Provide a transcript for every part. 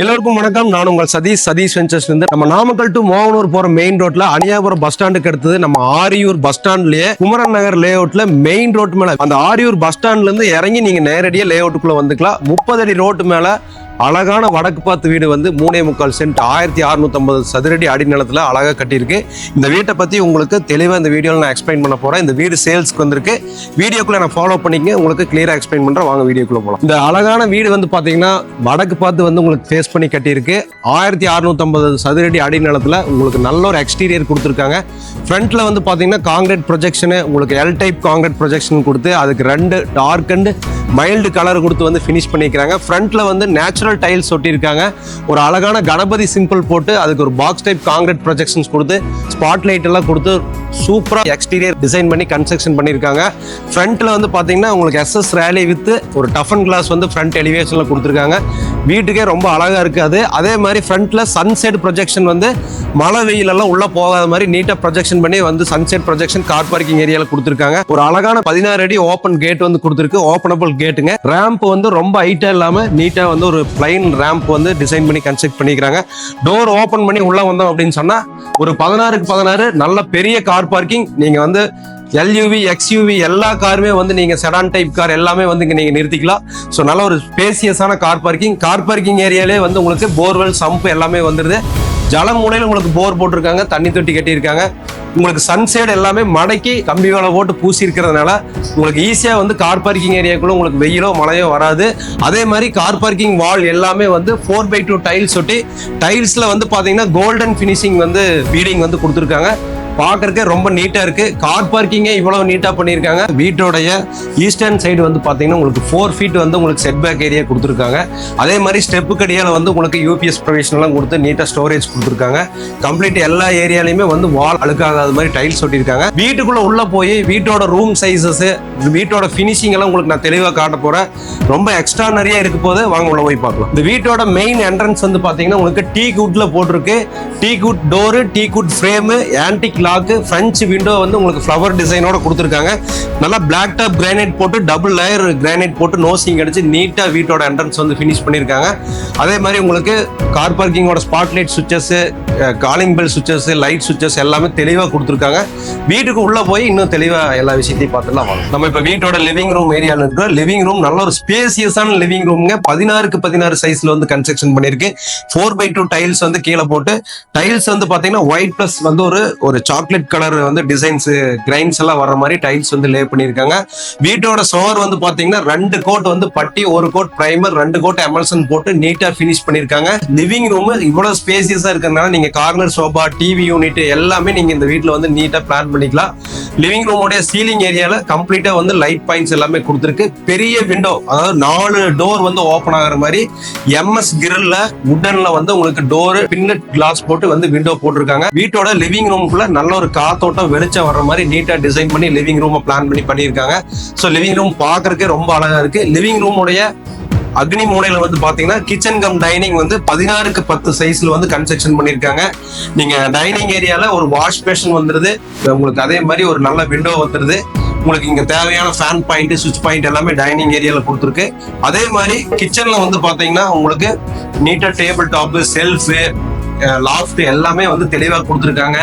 எல்லோருக்கும் வணக்கம். நான் உங்கள் சதீஷ். சதீஷ் வெஞ்சர்ஸ் இருந்து நம்ம நாமக்கல் டு மோகனூர் போற மெயின் ரோட்ல அணியாபுரம் பஸ் ஸ்டாண்டுக்கு அடுத்தது நம்ம ஆரியூர் பஸ் ஸ்டாண்ட்லயே குமரன் நகர் லே அவுட்ல மெயின் ரோட் மேல. அந்த ஆரியூர் பஸ் ஸ்டாண்ட்ல இருந்து இறங்கி நீங்க நேரடியாக லே அவுட்டுக்குள்ள வந்துக்கலாம். முப்பது அடி ரோட்டு மேல அழகான வடக்கு பார்த்து வீடு வந்து மூணே முக்கால் சென்ட் ஆயிரத்தி அறுநூத்தம்பது சதுரடி அடிநிலத்தில் அழகாக கட்டியிருக்கு. இந்த வீட்டை பற்றி உங்களுக்கு தெளிவாக இந்த வீடியோவில் நான் எக்ஸ்பிளைன் பண்ண போகிறேன் இந்த வீடு சேல்ஸ்க்கு வந்திருக்கு. வீடியோக்குள்ளே நான் ஃபாலோ பண்ணிக்க உங்களுக்கு கிளியராக எக்ஸ்பிளைன் பண்ணுறேன் வாங்க வீடியோக்குள்ளே போகலாம் இந்த அழகான வீடு வந்து பார்த்தீங்கன்னா வடக்கு பார்த்து வந்து உங்களுக்கு ஃபேஸ் பண்ணி கட்டியிருக்கு. ஆயிரத்தி அறுநூத்தம்பது சதுரடி அடிநிலத்தில் உங்களுக்கு நல்ல ஒரு எக்ஸ்டீரியர் கொடுத்துருக்காங்க. ஃப்ரண்ட்டில் வந்து பார்த்தீங்கன்னா காங்கிரீட் ப்ரொஜெக்ஷனு உங்களுக்கு எல் டைப் காங்கிரீட் ப்ரொஜெக்ஷன் கொடுத்து அதுக்கு ரெண்டு டார்க் அண்ட் மைல்டு கலர் கொடுத்து வந்து ஃபினிஷ் பண்ணிக்கிறாங்க ஃப்ரண்ட்டில் வந்து நேச்சுரல் டைல்ஸ் ஒட்டியிருக்காங்க. ஒரு அழகான கணபதி சிம்பிள் போட்டு அதுக்கு ஒரு பாக்ஸ் டைப் காங்கிரீட் ப்ரொஜெக்ஷன்ஸ் கொடுத்து ஸ்பாட் லைட் எல்லாம் கொடுத்து சூப்பராக எக்ஸ்டீரியர் டிசைன் பண்ணி கன்ஸ்ட்ரக்ஷன் பண்ணியிருக்காங்க. ஃப்ரண்ட்டில் வந்து பார்த்தீங்கன்னா உங்களுக்கு எஸ்எஸ் ரேலி வித்து ஒரு டஃபன் கிளாஸ் வந்து ஃப்ரண்ட் எலிவேஷனில் கொடுத்துருக்காங்க. வீட்டுக்கே ரொம்ப அழகாக இருக்காது. அதே மாதிரி ஃப்ரண்ட்டில் சன்செட் ப்ரொஜெக்ஷன் வந்து மழை வெயிலெல்லாம் உள்ளே போகாத மாதிரி நீட்டாக ப்ரொஜெக்ஷன் பண்ணி வந்து சன்செட் ப்ரொஜெக்ஷன் கார் பார்க்கிங் ஏரியாவில் கொடுத்துருக்காங்க. ஒரு அழகான பதினாறு அடி ஓப்பன் கேட் வந்து கொடுத்துருக்கு. ஓப்பனபிள் கேட்டுங்க ரேம்ப் வந்து ரொம்ப ஹைட்டாக இல்லாமல் நீட்டாக வந்து ஒரு பிளைன் ரேம்ப் வந்து டிசைன் பண்ணி கன்ஸ்ட்ரக்ட் பண்ணிக்கிறாங்க டோர் ஓப்பன் பண்ணி உள்ளே வந்தோம் அப்படின்னு சொன்னால் ஒரு பதினாறுக்கு பதினாறு நல்ல பெரிய கார் கார் பார்க்கிங் நீங்க வந்து எல்யூவி எக்ஸ்யூவி எல்லா காருமே வந்து நீங்க செடான் டைப் கார் எல்லாமே வந்து இங்கே நீங்க நிறுத்திக்கலாம். ஸோ நல்ல ஒரு ஸ்பேசியஸான கார் பார்க்கிங் கார் பார்க்கிங் ஏரியாலே வந்து உங்களுக்கு போர்வெல் சம்ப் எல்லாமே வந்துருது. ஜல மூலையில் உங்களுக்கு போர் போட்டிருக்காங்க தண்ணி தொட்டி கட்டியிருக்காங்க. உங்களுக்கு சன்சைடு எல்லாமே மடக்கி கம்பி வேலை போட்டு பூசி இருக்கிறதுனால உங்களுக்கு ஈஸியாக வந்து கார் பார்க்கிங் ஏரியாக்குள்ள உங்களுக்கு வெயிலோ மழையோ வராது. அதே மாதிரி கார் பார்க்கிங் வால் எல்லாமே வந்து ஃபோர் பை டூ டைல்ஸ் ஒட்டி டைல்ஸில் வந்து பார்த்தீங்கன்னா கோல்டன் ஃபினிஷிங் வந்து பீடிங் வந்து கொடுத்துருக்காங்க. பார்க்கறக்கே ரொம்ப நீட்டா இருக்கு. கார் பார்க்கிங்கே இவ்வளவு நீட்டா பண்ணியிருக்காங்க. வீட்டோடைய ஈஸ்டர்ன் சைடு வந்து பார்த்தீங்கன்னா உங்களுக்கு ஃபோர் ஃபீட் வந்து உங்களுக்கு செட் பேக் ஏரியா கொடுத்துருக்காங்க. அதே மாதிரி ஸ்டெப்பு கடியால வந்து உங்களுக்கு யூபிஎஸ் ப்ரொவிஷன் எல்லாம் கொடுத்து நீட்டாக ஸ்டோரேஜ் கொடுத்துருக்காங்க. கம்ப்ளீட் எல்லா ஏரியாலையுமே வந்து வால் அழுக்காகாத மாதிரி டைல்ஸ் ஒட்டியிருக்காங்க. வீட்டுக்குள்ளே உள்ளே போய் வீட்டோட ரூம் சைஸஸ் வீட்டோட ஃபினிஷிங் எல்லாம் உங்களுக்கு நான் தெளிவாக காட்ட போகிறேன் ரொம்ப எக்ஸ்ட்ரா இருக்க போது வாங்க உள்ள போய் பார்க்கலாம். இந்த வீட்டோட மெயின் என்ட்ரன்ஸ் வந்து பார்த்தீங்கன்னா உங்களுக்கு டீ குட்ல போட்டிருக்கு. Teak wood door teak wood frame antique lock French window வந்து உங்களுக்கு ஃப்ளவர் டிசைனோட கொடுத்துருக்காங்க. நல்லா பிளாக் டாப் கிரானைட் போட்டு டபுள் லேயர் கிரானைட் போட்டு நோசிங் அடிச்சு நீட்டாக வீட்டோட என்ட்ரன்ஸ் வந்து ஃபினிஷ் பண்ணியிருக்காங்க. அதே மாதிரி உங்களுக்கு car பார்க்கிங்கோட spotlight switches calling bell switches light switches எல்லாமே தெளிவாக கொடுத்துருக்காங்க. வீட்டுக்கு உள்ளே போய் இன்னும் தெளிவாக எல்லா விஷயத்தையும் பார்த்துலாம் வாங்க. நம்ம இப்போ வீட்டோட லிவிங் ரூம் ஏரியாவில் இருக்கிற லிவிங் ரூம் நல்ல ஒரு ஸ்பேசியஸான லிவிங் ரூம்ங்க பதினாறுக்கு பதினாறு சைஸில் வந்து கன்ஸ்ட்ரக்ஷன் பண்ணியிருக்கு. ஃபோர் பை டூ டைல்ஸ் வந்து கீழே போட்டு டைல்ஸ் வந்து பார்த்தீங்கன்னா ஒயிட் ப்ளஸ் வந்து ஒரு ஒரு சாக்லேட் கலர் வந்து டிசைன்ஸ் கிரைன்ஸ் எல்லாம் வர்ற மாதிரி டைல்ஸ் வந்து லே பண்ணியிருக்காங்க. வீட்டோட சோர் வந்து பாத்தீங்கன்னா ரெண்டு கோட் வந்து பட்டி ஒரு கோட் பிரைமர் ரெண்டு கோட் எமல்சன் போட்டு நீட்டா ஃபினிஷ் பண்ணிருக்காங்க லிவிங் ரூம் இவ்வளவு ஸ்பேசியஸா இருக்கிறதுனால நீங்க கார்னர் சோபா டிவி யூனிட் எல்லாமே நீங்க இந்த வீட்டுல வந்து நீட்டா பிளான் பண்ணிக்கலாம். லிவிங் ரூமுடைய சீலிங் ஏரியால கம்ப்ளீட்டா வந்து லைட் பாயிண்ட்ஸ் எல்லாமே கொடுத்துருக்கு. பெரிய விண்டோ அதாவது நாலு டோர் வந்து ஓப்பன் ஆகுற மாதிரி எம்எஸ் கிரில்ல உட்டன்ல வந்து உங்களுக்கு டோர் பின்னட் கிளாஸ் போட்டு வந்து விண்டோ போட்டிருக்காங்க. வீட்டோட லிவிங் ரூம்குள்ள நல்ல ஒரு காத்தோட்டம் வெளிச்சம் வர்ற மாதிரி நீட்டா டிசைன் பண்ணி லிவிங் ரூமை பிளான் பண்ணி பண்ணியிருக்காங்க. ஸோ லிவிங் ரூம் பார்க்கறதுக்கே ரொம்ப அழகா இருக்கு. லிவிங் ரூமுடைய அக்னி மூலையில வந்து பாத்தீங்கன்னா கிச்சன் கம் டைனிங் வந்து பதினாறுக்கு பத்து சைஸ்ல வந்து கன்ஸ்ட்ரக்ஷன் பண்ணிருக்காங்க நீங்க டைனிங் ஏரியால ஒரு வாஷ் பேஷன் வந்துருது. உங்களுக்கு அதே மாதிரி ஒரு நல்ல விண்டோ வந்துருது. உங்களுக்கு இங்க தேவையான ஃபேன் பாயிண்ட் சுவிட்ச் பாயிண்ட் எல்லாமே டைனிங் ஏரியால கொடுத்துருக்கு. அதே மாதிரி கிச்சன்ல வந்து பாத்தீங்கன்னா உங்களுக்கு நீட்டா டேபிள் டாப் செல்ஃபு லாஃப்ட் எல்லாமே வந்து தெளிவா கொடுத்துருக்காங்க.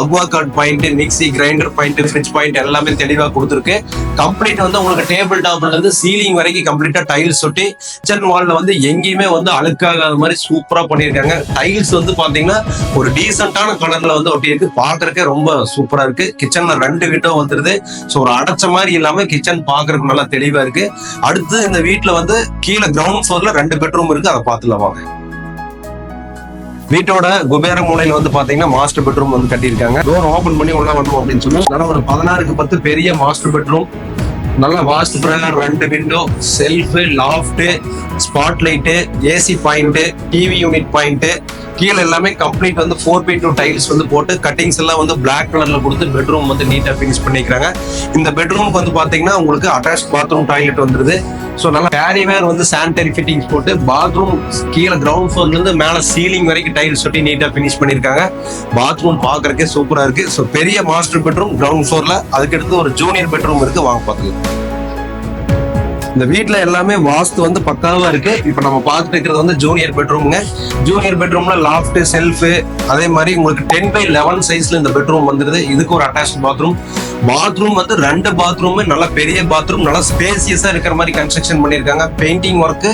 Aqua guard point mixie grinder point fridge point எல்லாமே தெளிவா கொடுத்துருக்கு. கம்ப்ளீட் வந்து உங்களுக்கு டேபிள் டாப்ல இருந்து சீலிங் வரைக்கும் கம்ப்ளீட்டா டைல்ஸ் ஒட்டி கிச்சன் வால்ல வந்து எங்கேயுமே வந்து அழுக்காகாத மாதிரி சூப்பரா பண்ணியிருக்காங்க. டைல்ஸ் வந்து பாத்தீங்கன்னா ஒரு டீசென்டான கலர்ல வந்து ஒட்டி இருக்கு பாக்குறதுக்கே ரொம்ப சூப்பரா இருக்கு. கிச்சன்ல ரெண்டு விண்டோ வந்துருது. ஸோ ஒரு அடைச்ச மாதிரி இல்லாம கிச்சன் பாக்குறதுக்கு நல்லா தெளிவா இருக்கு. அடுத்து இந்த வீட்டுல வந்து கீழே கிரவுண்ட் ஃப்ளோர்ல ரெண்டு பெட்ரூம் இருக்கு. அதை பார்த்துலாம் வாங்க. வீட்டோட குபேர மூலையில வந்து பாத்தீங்கன்னா மாஸ்டர் பெட்ரூம் வந்து கட்டியிருக்காங்க. டோர் ஓபன் பண்ணி உள்ள வரணும் அப்படின்னு சொல்லி. ஒரு பதினாறுக்கு பத்து பெரிய மாஸ்டர் பெட்ரூம் நல்ல வாஸ்ட் பிரகாரம் ரெண்டு window shelf loft spot light AC point TV unit point கீழே எல்லாமே கம்ப்ளீட் வந்து ஃபோர் பை டூ டைல்ஸ் வந்து போட்டு கட்டிங்ஸ் எல்லாம் வந்து பிளாக் கலர்ல கொடுத்து பெட்ரூம் வந்து நீட்டா ஃபினிஷ் பண்ணிக்கிறாங்க. இந்த பெட்ரூமுக்கு வந்து பாத்தீங்கன்னா உங்களுக்கு அட்டாச் பாத்ரூம் டாய்லெட் வந்துருது. ஸோ நல்லா கேரிவேர் வந்து சானிடரி ஃபிட்டிங்ஸ் போட்டு பாத்ரூம் கீழே கிரவுண்ட் ஃப்ளோர்லேருந்து மேலே சீலிங் வரைக்கும் டைல்ஸ் ஒட்டி நீட்டாக ஃபினிஷ் பண்ணியிருக்காங்க பாத்ரூம் பார்க்குறக்கே சூப்பராக இருக்குது ஸோ பெரிய மாஸ்டர் பெட்ரூம் கிரவுண்ட் ஃப்ளோரில் அதுக்கடுத்து ஒரு ஜூனியர் பெட்ரூம் இருக்குது வாங்க பார்க்கலாம். இந்த வீட்டில் எல்லாமே வாஸ்து வந்து பக்காவா இருக்கு. இப்போ நம்ம பார்த்துட்டு இருக்கிறது வந்து ஜூனியர் பெட்ரூம்ங்க ஜூனியர் பெட்ரூம்ல லாஃப்ட் செல்ஃப் அதே மாதிரி உங்களுக்கு டென் பை லெவன் சைஸ்ல இந்த பெட்ரூம் வந்துருது. இதுக்கு ஒரு அட்டாச் பாத்ரூம் பாத்ரூம் வந்து ரெண்டு பாத்ரூம் நல்ல பெரிய பாத்ரூம் நல்லா ஸ்பேசியஸா இருக்கிற மாதிரி கன்ஸ்ட்ரக்ஷன் பண்ணியிருக்காங்க. பெயிண்டிங் ஒர்க்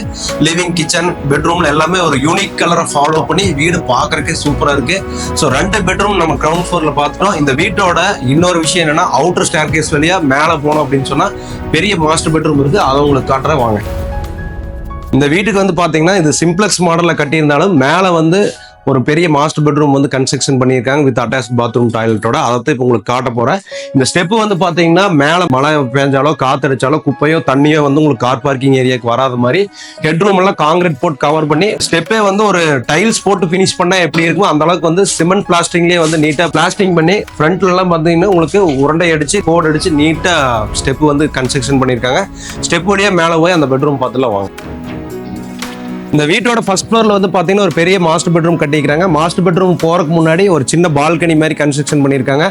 லிவிங் கிச்சன் பெட்ரூம்ல எல்லாமே ஒரு யூனிக் கலரை ஃபாலோ பண்ணி வீடு பார்க்கறதுக்கு சூப்பரா இருக்கு. ஸோ ரெண்டு பெட்ரூம் நம்ம கிரவுண்ட் ஃபோர்ல பார்த்துட்டோம். இந்த வீட்டோட இன்னொரு விஷயம் என்னன்னா அவுட்டர் ஸ்டேர் கேஸ் வழியா மேலே போனோம் அப்படின்னு சொன்னா பெரிய மாஸ்டர் பெட்ரூம் இருக்கு. அதை உங்களுக்கு காட்டுறேன் வாங்க. இந்த வீட்டுக்கு வந்து பாத்தீங்கன்னா இது சிம்ப்ளெக்ஸ் மாடல்ல கட்டியிருந்தாலும் மேலே வந்து ஒரு பெரிய மாஸ்டர் பெட்ரூம் வந்து கன்ஸ்ட்ரக்ஷன் பண்ணியிருக்காங்க வித் அட்டாச் பாத்ரூம் டாய்லெட்டோட அதை இப்போ உங்களுக்கு காட்ட போகிறேன் இந்த ஸ்டெப் வந்து பார்த்தீங்கன்னா மேலே மழை பெஞ்சாலோ காத்தடிச்சாலோ குப்பையோ தண்ணியோ வந்து உங்களுக்கு கார் பார்க்கிங் ஏரியாவுக்கு வராத மாதிரி ஹெட்ரூம் எல்லாம் காங்கிரீட் போட்டு கவர் பண்ணி ஸ்டெப்பே வந்து ஒரு டைல்ஸ் போட்டு ஃபினிஷ் பண்ணால் எப்படி இருக்குமோ அந்த அளவுக்கு வந்து சிமெண்ட் பிளாஸ்டிங்லேயே வந்து நீட்டாக பிளாஸ்டிங் பண்ணி ஃப்ரண்ட்லலாம் பார்த்தீங்கன்னா உங்களுக்கு உருண்டை அடிச்சு கோட் அடிச்சு நீட்டாக ஸ்டெப் வந்து கன்ஸ்ட்ரக்ஷன் பண்ணியிருக்காங்க. ஸ்டெப் வழியா மேலே போய் அந்த பெட்ரூம் பார்த்துலாம் வாங்க. இந்த வீட்டோட ஃபர்ஸ்ட் ஃப்ளோர்ல வந்து பாத்தீங்கன்னா ஒரு பெரிய மாஸ்டர் பெட்ரூம் கட்டிக்கிறாங்க மாஸ்டர் பெட்ரூம் போறதுக்கு முன்னாடி ஒரு சின்ன பால்கனி மாதிரி கன்ஸ்ட்ரக்ஷன் பண்ணியிருக்காங்க.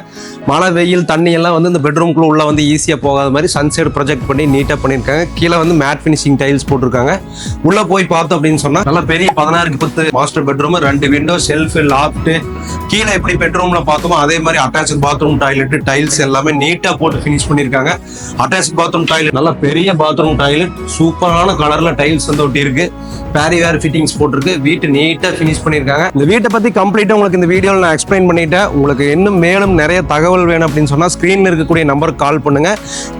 மழை வெயில் தண்ணி எல்லாம் வந்து இந்த பெட்ரூம்குள்ள உள்ள வந்து ஈஸியா போகாத மாதிரி சன்சைடு ப்ரொஜெக்ட் பண்ணி நீட்டா பண்ணியிருக்காங்க. கீழே வந்து மேட் ஃபினிஷிங் டைல்ஸ் போட்டிருக்காங்க. உள்ள போய் பார்த்தோம் அப்படின்னு சொன்னா நல்ல பெரிய பதினாறுக்கு பத்து மாஸ்டர் பெட்ரூம் ரெண்டு விண்டோ செல்ஃப் லாஃப்ட்டு கீழே எப்படி பெட்ரூம்ல பார்த்தோமோ அதே மாதிரி அட்டாச் பாத்ரூம் டாய்லெட் டைல்ஸ் எல்லாமே நீட்டா போட்டு ஃபினிஷ் பண்ணியிருக்காங்க. அட்டாச் பாத்ரூம் டாய்லெட் நல்ல பெரிய பாத்ரூம் டாய்லெட் சூப்பரான கலர்ல டைல்ஸ் வந்து ஒட்டி இருக்கு பேரிவேர் ஃபிட்டிங்ஸ் போட்டிருக்கு. வீட்டு நீட்டாக ஃபினிஷ் பண்ணியிருக்காங்க. இந்த வீட்டை பற்றி கம்ப்ளீட்டாக உங்களுக்கு இந்த வீடியோவில் நான் எக்ஸ்பிளைன் பண்ணிட்டேன். உங்களுக்கு இன்னும் மேலும் நிறைய தகவல் வேணும் அப்படின்னு சொன்னால் ஸ்க்ரீனில் இருக்கக்கூடிய நம்பருக்கு கால் பண்ணுங்க.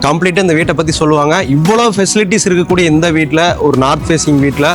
கம்ப்ளீட்டாக இந்த வீட்டை பற்றி சொல்லுவாங்க. இவ்வளோ ஃபெசிலிட்டிஸ் இருக்கக்கூடிய இந்த வீட்டில் ஒரு நார்த் ஃபேஸிங் வீட்டில்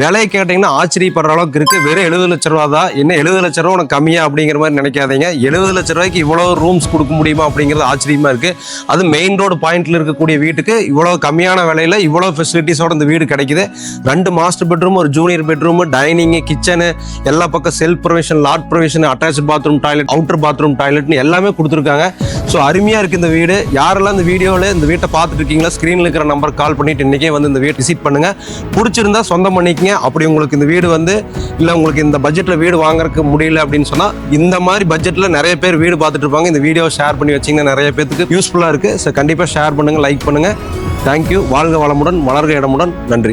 விலையை கேட்டிங்கன்னா ஆச்சரியப்படுற அளவுக்கு இருக்கு. வெறும் எழுபது லட்ச ரூபா தான். என்ன எழுபது லட்ச ரூபா உனக்கு கம்மியா அப்படிங்கிற மாதிரி நினைக்காதீங்க. எழுபது லட்ச ரூபாய்க்கு இவ்வளோ ரூம்ஸ் கொடுக்க முடியுமா அப்படிங்கிறது ஆச்சரியமா இருக்கு. அது மெயின் ரோடு பாயிண்ட்ல இருக்கக்கூடிய வீட்டுக்கு இவ்வளோ கம்மியான விலையில் இவ்வளோ ஃபெசிலிட்டிஸோட இந்த வீடு கிடைக்குது. ரெண்டு மாஸ்டர் பெட்ரூம் ஒரு ஜூனியர் பெட்ரூம் டைனிங் கிச்சனு எல்லா பக்கம் shelf provision loft provision attach bathroom toilet outer bathroom டாய்லெட்னு எல்லாமே கொடுத்துருக்காங்க. ஸோ அருமையாக இருக்குது இந்த வீடு. யாரெல்லாம் இந்த வீடியோவில் இந்த வீட்டை பார்த்துட்டு இருக்கீங்களா ஸ்க்ரீனில் இருக்கிற நம்பருக்கு கால் பண்ணிட்டு இன்றைக்கே வந்து இந்த வீட்டை விசிட் பண்ணுங்க. பிடிச்சிருந்தா சொந்தம் பண்ணிக்கங்க. அப்படி உங்களுக்கு இந்த வீடு வந்து இல்லை உங்களுக்கு இந்த பட்ஜெட்டில் வீடு வாங்குறதுக்கு முடியல அப்படின்னு சொன்னால் இந்த மாதிரி பட்ஜெட்டில் நிறைய பேர் வீடு பார்த்துட்டு இருப்பாங்க. இந்த வீடியோ ஷேர் பண்ணி வச்சிங்கன்னா நிறைய பேருக்கு யூஸ்ஃபுல்லாக இருக்குது ஸோ கண்டிப்பாக ஷேர் பண்ணுங்கள் லைக் பண்ணுங்கள் தேங்க்யூ வாழ்க வளமுடன் வளர்க இடமுடன். நன்றி.